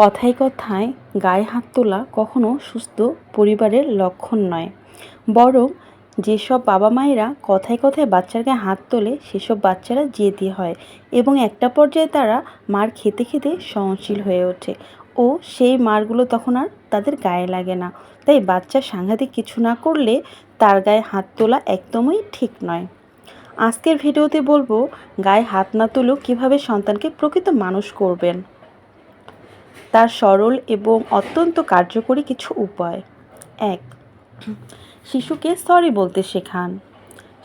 কথায় কথায় গায়ে হাত তোলা কখনো সুস্থ পরিবারের লক্ষণ নয়। বরং যেসব বাবা মায়েরা কথায় কথায় বাচ্চার গায়ে হাত তোলে, সেসব বাচ্চারা জেদি হয় এবং একটা পর্যায়ে তারা মার খেতে খেতে সহনশীল হয়ে ওঠে ও সেই মারগুলো তখন আর তাদের গায়ে লাগে না। তাই বাচ্চা সাংঘাতিক কিছু না করলে তার গায়ে হাত তোলা একদমই ঠিক নয়। আজকের ভিডিওতে বলব, গায়ে হাত না তুলেও কীভাবে সন্তানকে প্রকৃত মানুষ করবেন? তার সরল এবং অত্যন্ত কার্যকরী কিছু উপায়। এক, শিশুকে সরি বলতে শেখান।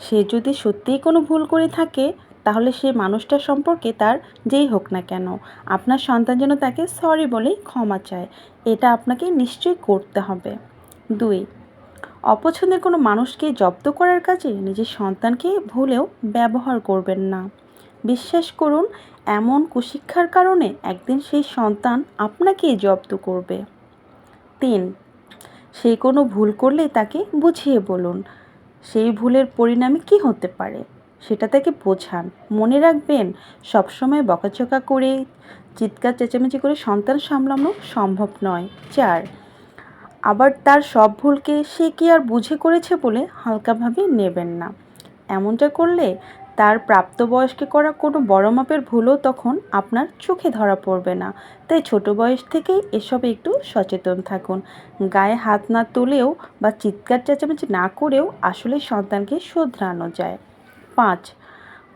সে যদি সত্যিই কোনো ভুল করে থাকে, তাহলে সে মানুষটা সম্পর্কে তার যেই হোক না কেন, আপনার সন্তান যেন তাকে সরি বলেই ক্ষমা চায়, এটা আপনাকে নিশ্চয়ই করতে হবে। দুই, অপছন্দের কোনো মানুষকে জব্দ করার কাজে নিজের সন্তানকে ভুলেও ব্যবহার করবেন না। বিশ্বাস করুন এমন কুশিক্ষার কারণে একদিন সেই সন্তান আপনাকেই জব্দ করবে। তিন, সে কোনো ভুল করলে তাকে বুঝিয়ে বলুন। সেই ভুলের পরিণামে কি হতে পারে? সেটা তাকে বোঝান। মনে রাখবেন, সবসময় বকাচকা করে, চিৎকার, চেঁচামেচি করে সন্তান সামলানো সম্ভব নয়। চার, আবার তার সব ভুলকে সে কি আর বুঝে করেছে বলে হালকাভাবে নেবেন না। এমনটা করলে তার প্রাপ্তবয়স্কে করা কোনো বড় মাপের ভুলও তখন আপনার চোখে ধরা পড়বে না। তাই ছোট বয়স থেকেই এসবে একটু সচেতন থাকুন। গায়ে হাত না তুলেও বা চিৎকার চেঁচামেচি না করেও আসলে সন্তানকে শোধরানো যায়। পাঁচ,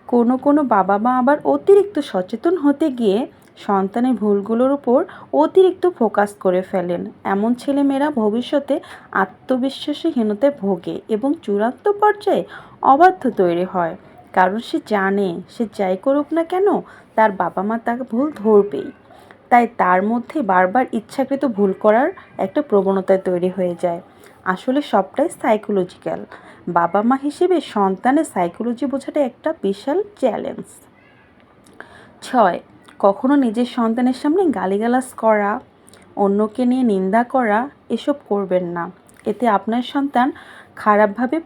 কোনো কোনো বাবা মা আবার অতিরিক্ত সচেতন হতে গিয়ে সন্তানের ভুলগুলোর উপর অতিরিক্ত ফোকাস করে ফেলেন। এমন ছেলেমেয়েরা ভবিষ্যতে আত্মবিশ্বাসীহীনতায় ভোগে এবং চূড়ান্ত পর্যায়ে অবাধ্য তৈরি হয়। কারণ সে জানে, সে যাই করুক না কেন, তার বাবা মা তাকে ভুল ধরবেই। তাই তার মধ্যে বারবার ইচ্ছাকৃত ভুল করার একটা প্রবণতা তৈরি হয়ে যায়। আসলে সবটাই সাইকোলজিক্যাল বাবা মা হিসেবে সন্তানের সাইকোলজি বোঝাটা একটা বিশাল চ্যালেঞ্জ ছয়, কখনো নিজের সন্তানের সামনে গালিগালাজ করা, অন্যকে নিয়ে নিন্দা করা, এসব করবেন না। এতে আপনার সন্তান খারাপভাবে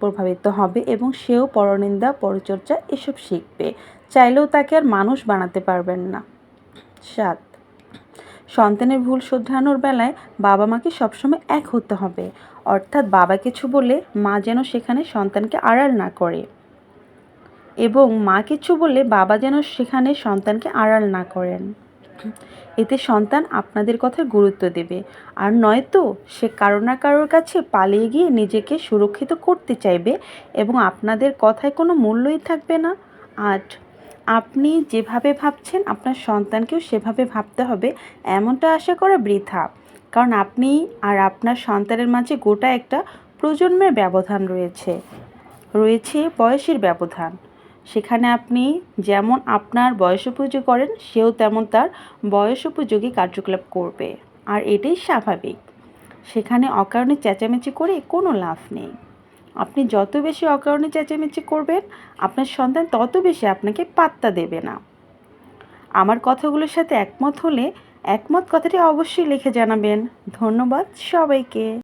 প্রভাবিত হবে এবং সেও পরনিন্দা, পরচর্চা এসব শিখবে। চাইলেও তাকে আর মানুষ বানাতে পারবেন না। সাত। সন্তানের ভুল শোধরানোর বেলায় বাবা মাকে সবসময় এক হতে হবে। অর্থাৎ বাবা কিছু বলে মা যেন সেখানে সন্তানকে আড়াল না করে এবং মা কিছু বললে বাবা যেন সেখানে সন্তানকে আড়াল না করেন। এতে সন্তান আপনাদের কথায় গুরুত্ব দেবে। আর নয়তো সে কারও না কারোর কাছে পালিয়ে গিয়ে নিজেকে সুরক্ষিত করতে চাইবে এবং আপনাদের কথায় কোনো মূল্যই থাকবে না। আট, আপনি যেভাবে ভাবছেন আপনার সন্তানকেও সেভাবে ভাবতে হবে এমনটা আশা করা বৃথা। কারণ আপনি আর আপনার সন্তানের মাঝে গোটা একটা প্রজন্মের ব্যবধান রয়েছে। রয়েছে বয়সের ব্যবধান। সেখানে আপনি যেমন আপনার বয়স উপযোগী করেন, সেও তেমন তার বয়স উপযোগী কার্যকলাপ করবে। আর এটাই স্বাভাবিক। সেখানে অকারণে চেঁচামেচি করে কোনো লাভ নেই। আপনি যত বেশি অকারণে চেঁচামেচি করবেন, আপনার সন্তান তত বেশি আপনাকে পাত্তা দেবে না। আমার কথাগুলোর সাথে একমত হলে একমত কথাটি অবশ্যই লিখে জানাবেন। ধন্যবাদ সবাইকে।